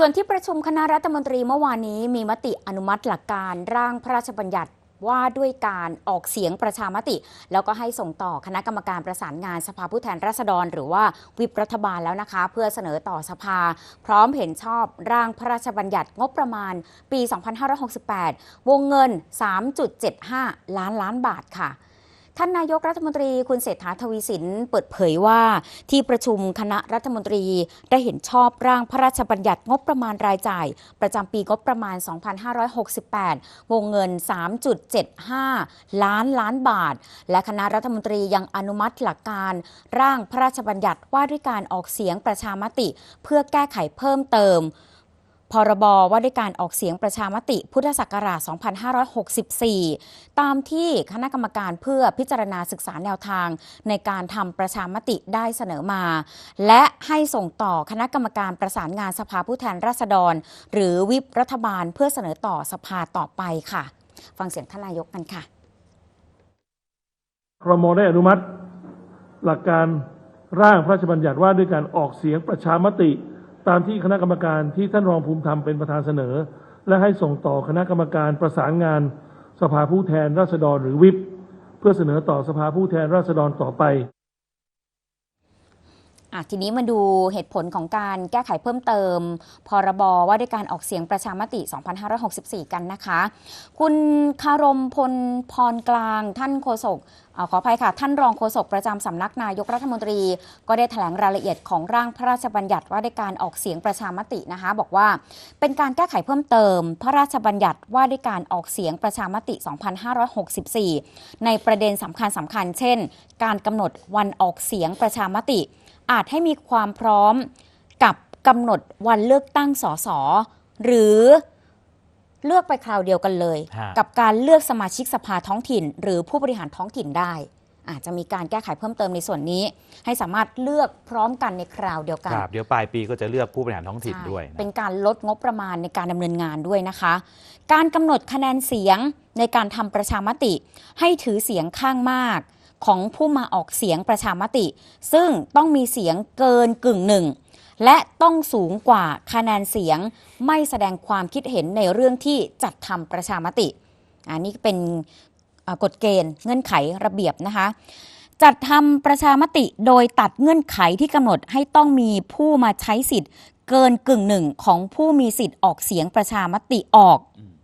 ส่วนที่ประชุมคณะรัฐมนตรีเมื่อวานนี้มีมติอนุมัติหลักการร่างพระราชบัญญัติว่าด้วยการออกเสียงประชามติ แล้วก็ให้ส่งต่อคณะกรรมการประสานงานสภาผู้แทนราษฎร หรือว่าวิปรัฐบาลแล้วนะคะ เพื่อเสนอต่อสภา พร้อมเห็นชอบร่างพระราชบัญญัติงบประมาณปี 2568 วงเงิน 3.75 ล้านล้านบาทค่ะ ท่านนายกรัฐมนตรีคุณเศรษฐาทวีสินเปิดเผยว่าที่ประชุมคณะรัฐมนตรีได้เห็นชอบร่างพระราชบัญญัติงบประมาณรายจ่าย ประจำปีงบประมาณ 2568 วงเงิน 3.75 ล้านล้านบาท และคณะรัฐมนตรียังอนุมัติหลักการ ร่างพระราชบัญญัติว่าด้วยการออกเสียงประชามติ เพื่อแก้ไขเพิ่มเติม พรบว่าด้วยการออกเสียงประชามติพุทธศักราช 2564 ตามที่คณะกรรมการเพื่อพิจารณาศึกษาแนวทาง ในการทำประชามติได้เสนอมา และให้ส่งต่อคณะกรรมการประสานงานสภาผู้แทนราษฎร หรือวิปรัฐบาลเพื่อเสนอต่อสภาต่อไปค่ะ ฟังเสียงท่านนายกกันค่ะครมได้อนุมัติ หลักการร่างพระราชบัญญัติว่าด้วยการออกเสียงประชามติ ตามที่คณะกรรมการที่ท่านรองภูมิธรรมเป็นประธานเสนอ และให้ส่งต่อคณะกรรมการประสานงานสภาผู้แทนราษฎรหรือวิปเพื่อเสนอต่อสภาผู้แทนราษฎรต่อไป ทีนี้มาดูเหตุผลของการแก้ไขเพิ่มเติม พรบว่าด้วยการออกเสียงประชามติ 2564 กันนะคะ คุณคารมพลพรกลาง ท่านโฆษกอขออภัยค่ะ ท่านรองโฆษกประจำสำนักนายกรัฐมนตรี ก็ได้แถลงรายละเอียดของร่างพระราชบัญญัติว่าด้วยการออกเสียงประชามตินะคะ บอกว่าเป็นการแก้ไขเพิ่มเติม พระราชบัญญัติว่าด้วยการออกเสียงประชามติ 2564 ในประเด็นสำคัญสำคัญ เช่น การกำหนดวันออกเสียงประชามติ อาจให้มีความพร้อมกับกำหนดวันเลือกตั้งสสหรือเลือกไปคราวเดียวกันเลยฮะกับการเลือกสมาชิกสภาท้องถิ่น หรือผู้บริหารท้องถิ่นได้ อาจจะมีการแก้ไขเพิ่มเติมในส่วนนี้ ให้สามารถเลือกพร้อมกันในคราวเดียวกันครับเดี๋ยวปลายปีก็จะเลือกผู้บริหารท้องถิ่นใช่ด้วยนะเป็นการลดงบประมาณในการดำเนินงานด้วยนะคะ การกำหนดคะแนนเสียงในการทำประชามติ ให้ถือเสียงข้างมาก ของผู้มาออกเสียงประชามติ ซึ่งต้องมีเสียงเกินกึ่งหนึ่ง และต้องสูงกว่าคะแนนเสียงไม่แสดงความคิดเห็นในเรื่องที่จัดทำประชามติ อันนี้เป็นกฎเกณฑ์เงื่อนไขระเบียบนะคะ จัดทำประชามติโดยตัดเงื่อนไขที่กำหนดให้ต้องมีผู้มาใช้สิทธิ์ เกินกึ่งหนึ่งของผู้มีสิทธิ์ออกเสียงประชามติออก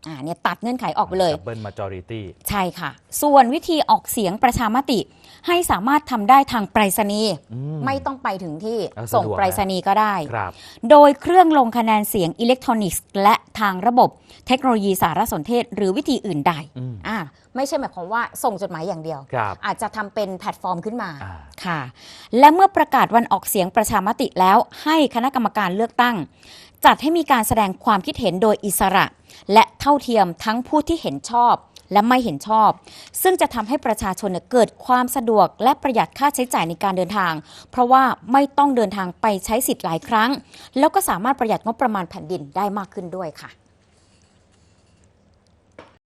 อ่าเนี่ยตัดเงื่อนไขออกไปเลยดับเบิลมาจอริตี้ใช่ค่ะ ส่วนวิธีออกเสียงประชามติ ให้สามารถทำได้ทางไปรษณีย์ไม่ต้องไปถึงที่เออสะดวก ส่งไปรษณีย์ก็ได้ ครับ โดยเครื่องลงคะแนนเสียงอิเล็กทรอนิกส์ และทางระบบเทคโนโลยีสารสนเทศ หรือวิธีอื่นใดอืม อ่าไม่ใช่หมายความว่าส่งจดหมายอย่างเดียว ครับ อาจจะทำเป็นแพลตฟอร์มขึ้นมาอ่า ค่ะ และเมื่อประกาศวันออกเสียงประชามติแล้วให้คณะกรรมการเลือกตั้ง จัดให้มีการแสดงความคิดเห็นโดยอิสระ และเท่าเทียมทั้งผู้ที่เห็นชอบและไม่เห็นชอบ ซึ่งจะทำให้ประชาชนเนี่ยเกิดความสะดวกและประหยัดค่าใช้จ่ายในการเดินทาง เพราะว่าไม่ต้องเดินทางไปใช้สิทธิ์หลายครั้ง แล้วก็สามารถประหยัดงบประมาณแผ่นดินได้มากขึ้นด้วยค่ะ